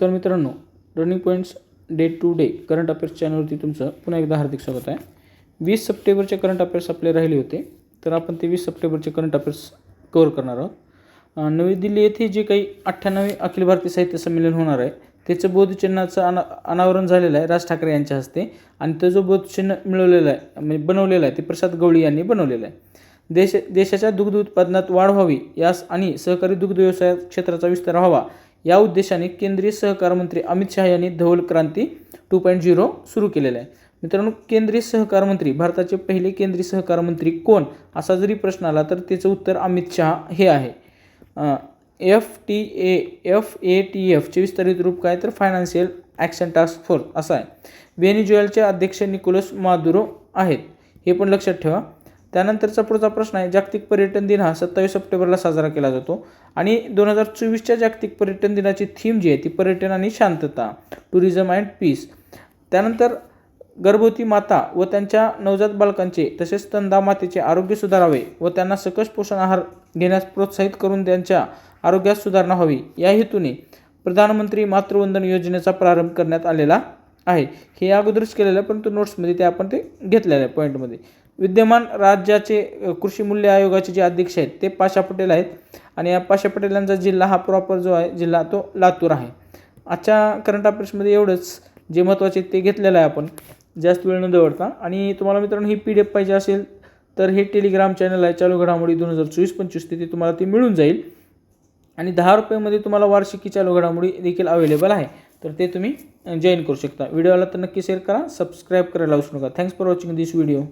नमस्कार मित्रांनो running points day to day current affairs चॅनलवरती तुमचं पुन्हा एकदा हार्दिक स्वागत आहे. वीस सप्टेंबरचे करंट अफेअर्स आपले राहिले होते तर आपण ते वीस सप्टेंबरचे करंट अफेअर्स कवर करणार आहोत. नवी दिल्ली येथे जे काही अठ्ठ्याण्णवे अखिल भारतीय साहित्य संमेलन होणार आहे त्याचं बोधचिन्हाचं अना अनावरण झालेलं आहे राज ठाकरे यांच्या हस्ते आणि तो जो बोधचिन्ह मिळवलेला आहे म्हणजे बनवलेला आहे ते प्रसाद गवळी यांनी बनवलेलं आहे. देश देशाच्या दुग्ध उत्पादनात वाढ व्हावी यास आणि सहकारी दुग्ध व्यवसाय क्षेत्राचा विस्तार व्हावा या उद्देशाने केंद्रीय सहकार मंत्री अमित शहा यांनी Dhaval Kranti two point zero सुरू केलेलं आहे. मित्रांनो केंद्रीय सहकार मंत्री भारताचे पहिले केंद्रीय सहकार मंत्री कोण? असा जरी प्रश्न आला तर त्याचं उत्तर अमित शहा हे आहे. F T A F A T एफचे विस्तारित रूप काय? तर फायनान्शियल ॲक्शन टास्क फोर्स असा आहे. व्हेनिज्युएलचे अध्यक्ष निकोलस मादुरो आहेत. हे पण लक्षात ठेवा. त्यानंतरचा पुढचा प्रश्न आहे जागतिक पर्यटन दिन हा सत्तावीस सप्टेंबरला साजरा केला जातो आणि दोन हजार चोवीसच्या जागतिक पर्यटन दिनाची थीम जी आहे ती पर्यटन आणि शांतता टुरिझम अँड पीस त्यानंतर गर्भवती माता व त्यांच्या नवजात बालकांचे तसेच स्तनदा मातेचे आरोग्य सुधारावे व त्यांना सकस पोषण आहार घेण्यास प्रोत्साहित करून त्यांच्या आरोग्यात सुधारणा व्हावी या हेतूने प्रधानमंत्री मातृवंदन योजनेचा प्रारंभ करण्यात आलेला आहे. हे अगोदरच केलेलं आहे परंतु नोट्समध्ये ते आपण ते घेतलेलं आहे पॉईंटमध्ये विद्यमान राज्याचे कृषी मूल्य आयोगाचे जे अध्यक्ष आहेत ते पाशा पटेल आहेत. आणि या पाशा पटेल यांचा जिल्हा हा प्रॉपर जो आहे जिल्हा तो लातूर आहे. आजच्या करंट अफेअर्समध्ये एवढंच. जे महत्त्वाचे ते घेतलेलं आहे आपण. जास्त वेळ न दवडता. आणि तुम्हाला मित्रांनो ही पी डी एफ पाहिजे असेल तर हे टेलिग्राम चॅनल आहे चालू घडामोडी दोन हजार चोवीस पंचवीस. तिथे तुम्हाला ती मिळून जाईल. आणि दहा रुपयेमध्ये तुम्हाला वार्षिकी चालू घडामोडी देखील अवेलेबल आहे. तर ते तुम्ही जॉईन करू शकता. व्हिडिओला तर नक्की शेअर करा सबस्क्राईब करायला विसरू नका. Thanks for watching this video